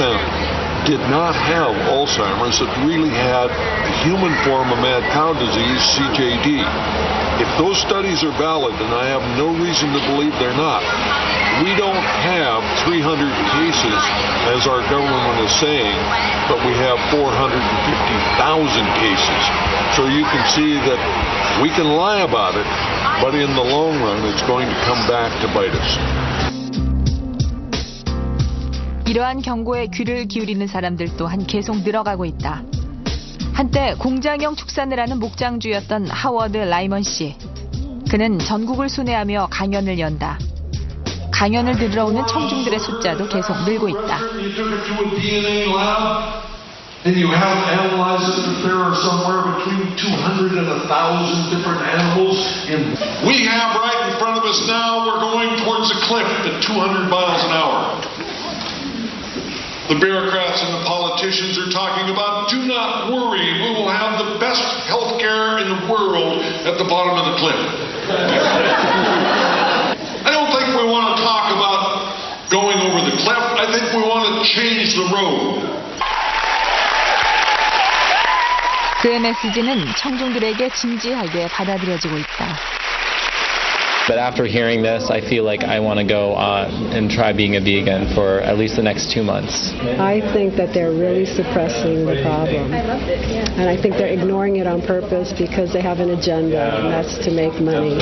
Uh, did not have Alzheimer's that really had the human form of mad cow disease, CJD. If those studies are valid, and I have no reason to believe they're not, we don't have 300 cases, as our government is saying, but we have 450,000 cases. So you can see that we can lie about it, but in the long run, it's going to come back to bite us. 이러한 경고에 귀를 기울이는 사람들 또한 계속 늘어가고 있다. 한때 공장형 축산을 하는 목장주였던 하워드 라이먼 씨. 그는 전국을 순회하며 강연을 연다. 강연을 들으러 오는 청중들의 숫자도 계속 늘고 있다. You took it to a DNA lab and you have analyzed it that there are somewhere between 200 and 1,000 different animals in. We have right in front of us now, we're going towards a cliff at 200 miles an hour. The bureaucrats and the politicians are talking about, do not worry, we will have the best health care in the world at the bottom of the cliff. I don't think we want to talk about going over the cliff. I think we want to change the road. 그의 메시지는 청중들에게 진지하게 받아들여지고 있다. But after hearing this, I feel like I want to go uh, and try being a vegan for at least the next two months. I think that they're really suppressing the problem. I love it, yeah. And I think they're ignoring it on purpose because they have an agenda, and that's to make money.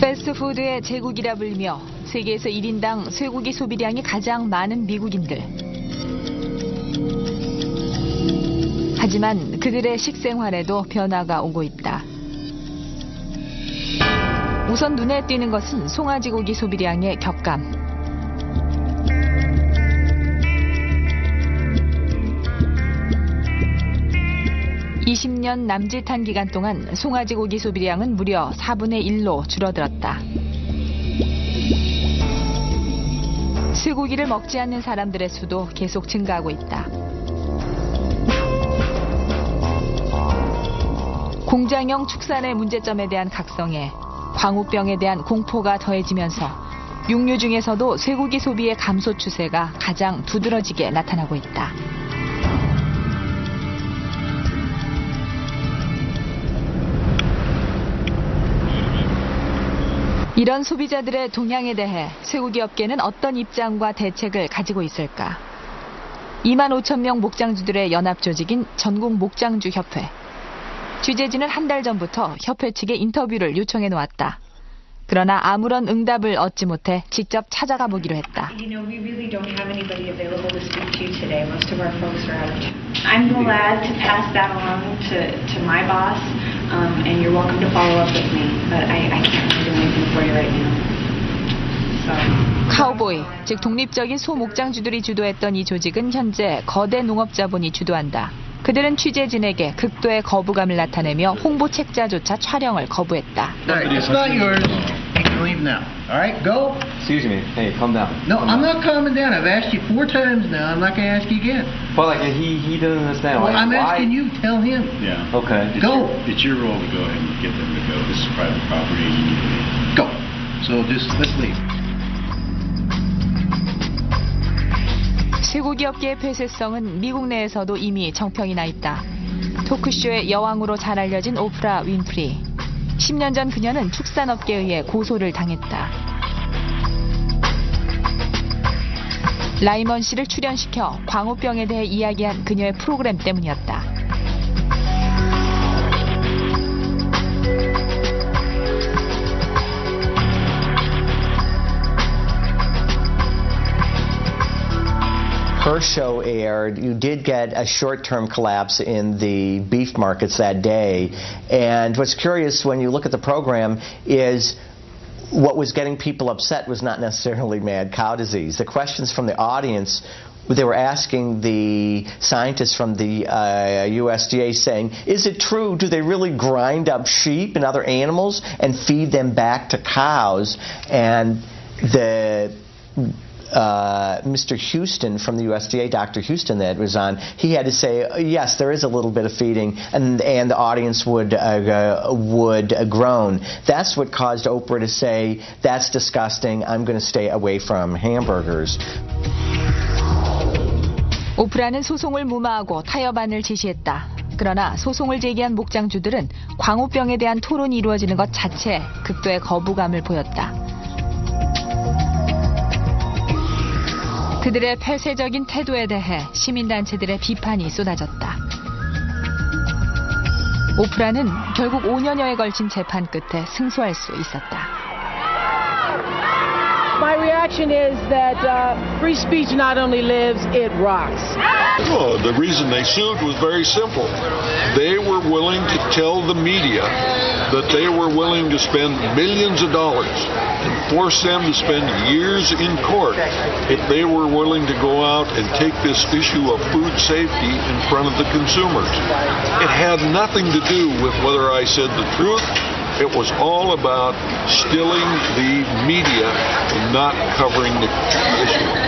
패스트푸드의 제국이라 불리며 세계에서 1인당 쇠고기 소비량이 가장 많은 미국인들. 하지만 그들의 식생활에도 변화가 오고 있다. 우선 눈에 띄는 것은 송아지 고기 소비량의 격감. 20년 남짓한 기간 동안 송아지 고기 소비량은 무려 4분의 1로 줄어들었다. 쇠고기를 먹지 않는 사람들의 수도 계속 증가하고 있다. 공장형 축산의 문제점에 대한 각성에 광우병에 대한 공포가 더해지면서 육류 중에서도 쇠고기 소비의 감소 추세가 가장 두드러지게 나타나고 있다. 이런 소비자들의 동향에 대해 쇠고기 업계는 어떤 입장과 대책을 가지고 있을까? 2만 5천 명 목장주들의 연합 조직인 전국 목장주 협회. 취재진은 한 달 전부터 협회 측에 인터뷰를 요청해 놓았다. 그러나 아무런 응답을 얻지 못해 직접 찾아가 보기로 했다. You know, we really don't have anybody available to speak to you today. Most of our folks are out of town. I'm glad to pass that along to, to my boss, um, and you're welcome to follow up with me, but I, I can't really do anything for you right now. So. 카우보이, 즉 독립적인 소목장주들이 주도했던 이 조직은 현재 거대 농업자본이 주도한다. 그들은 취재진에게 극도의 거부감을 나타내며 홍보 책자조차 촬영을 거부했다. All right, it's not yours. You can leave now. All right, go. Excuse me. Hey, calm down. No, I'm not calming down. I've asked you four times now. I'm not going to ask you again. But like he he doesn't understand. Well, like, I'm why? asking you. Tell him. Yeah. Okay. It's Go. Your, it's your role to go ahead and get them to go. This is private property. You need to leave. Go. So just let's leave. 쇠고기 업계의 폐쇄성은 미국 내에서도 이미 정평이 나 있다. 토크쇼의 여왕으로 잘 알려진 오프라 윈프리. 10년 전 그녀는 축산업계에 의해 고소를 당했다. 라이먼 씨를 출연시켜 광우병에 대해 이야기한 그녀의 프로그램 때문이었다. Her show aired, you did get a short-term collapse in the beef markets that day. And what's curious when you look at the program is what was getting people upset was not necessarily mad cow disease. The questions from the audience they were asking the scientists from the uh, USDA saying, is it true? Do they really grind up sheep and other animals and feed them back to cows? And the uh, Mr. Houston from the USDA, Dr. Houston, that was on, he had to say, uh, yes, there is a little bit of feeding, and and the audience would uh, uh, would uh, groan. That's what caused Oprah to say, that's disgusting. I'm going to stay away from hamburgers. 오프라는 소송을 무마하고 타협안을 제시했다. 그러나 소송을 제기한 목장주들은 광우병에 대한 토론이 이루어지는 것 자체에 극도의 거부감을 보였다. 그들의 폐쇄적인 태도에 대해 시민단체들의 비판이 쏟아졌다. 오프라는 결국 5년여에 걸친 재판 끝에 승소할 수 있었다. My reaction is that uh, free speech not only lives, it rocks. Well, the reason they sued was very simple. They were willing to tell the media that they were willing to spend millions of dollars and force them to spend years in court if they were willing to go out and take this issue of food safety in front of the consumers. It had nothing to do with whether I said the truth. It was all about stilling the media and not covering the issue.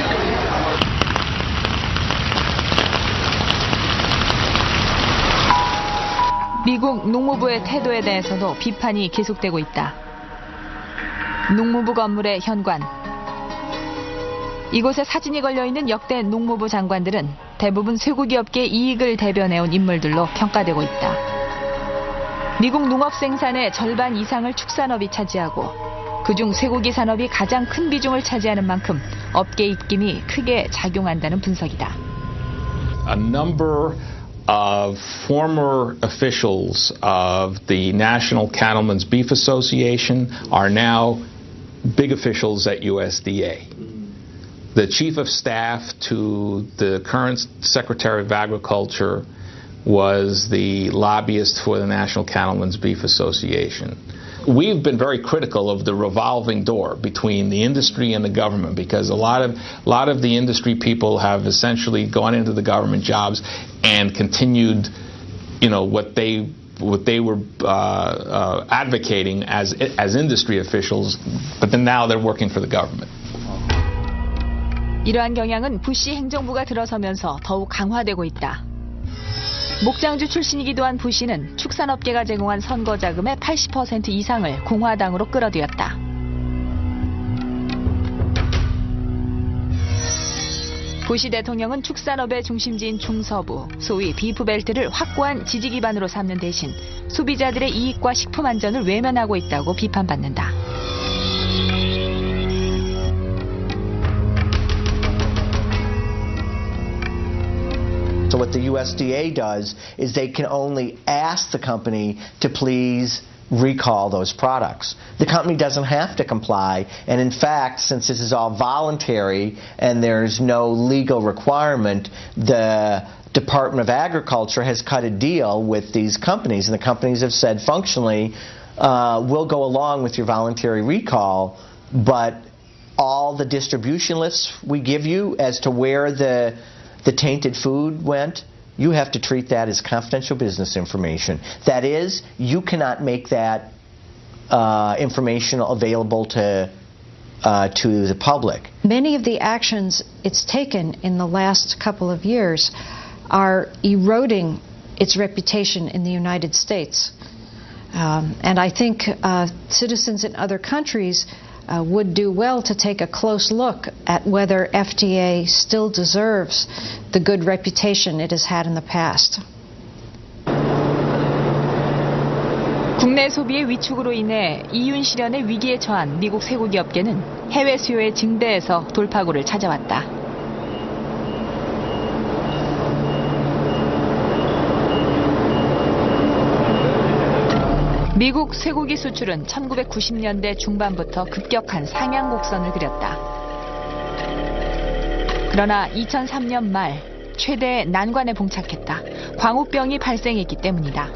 미국 농무부의 태도에 대해서도 비판이 계속되고 있다. 농무부 건물의 현관. 이곳에 사진이 걸려 있는 역대 농무부 장관들은 대부분 쇠고기업계 이익을 대변해온 인물들로 평가되고 있다. 미국 농업 생산의 절반 이상을 축산업이 차지하고 그중 쇠고기 산업이 가장 큰 비중을 차지하는 만큼 업계 입김이 크게 작용한다는 분석이다. Of former officials of the National Cattlemen's Beef Association are now big officials at USDA. The chief of staff to the current Secretary of Agriculture was the lobbyist for the National Cattlemen's Beef Association. We've been very critical of the revolving door between the industry and the government because a lot of a lot of the industry people have essentially gone into the government jobs and continued, you know, what they what they were uh, uh, advocating as as industry officials, but then now they're working for the government. 이러한 경향은 부시 행정부가 들어서면서 더욱 강화되고 있다. 목장주 출신이기도 한 부시는 축산업계가 제공한 선거 자금의 80% 이상을 공화당으로 끌어들였다. 부시 대통령은 축산업의 중심지인 중서부, 소위 비프벨트를 확고한 지지 기반으로 삼는 대신 소비자들의 이익과 식품 안전을 외면하고 있다고 비판받는다. So what the USDA does is they can only ask the company to please recall those products. The company doesn't have to comply, and in fact, since this is all voluntary and there's no legal requirement, the Department of Agriculture has cut a deal with these companies, and the companies have said functionally, uh, we'll go along with your voluntary recall, but all the distribution lists we give you as to where the the tainted food went, you have to treat that as confidential business information. That is, you cannot make that uh, information available to uh, to the public. Many of the actions it's taken in the last couple of years are eroding its reputation in the United States. Um, and I think uh, citizens in other countries uh, would do well to take a close look at whether FDA still deserves the good reputation it has had in the past. 국내 소비의 위축으로 인해 이윤 실현의 위기에 처한 미국 쇠고기 업계는 해외 수요의 증대에서 돌파구를 찾아왔다. 미국 쇠고기 수출은 1990년대 중반부터 급격한 상향 곡선을 그렸다. 그러나 2003년 말 최대의 난관에 봉착했다. 광우병이 발생했기 때문이다.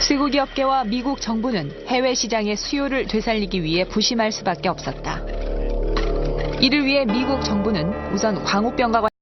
쇠고기 업계와 미국 정부는 해외 시장의 수요를 되살리기 위해 부심할 수밖에 없었다. 이를 위해 미국 정부는 우선 광우병과 관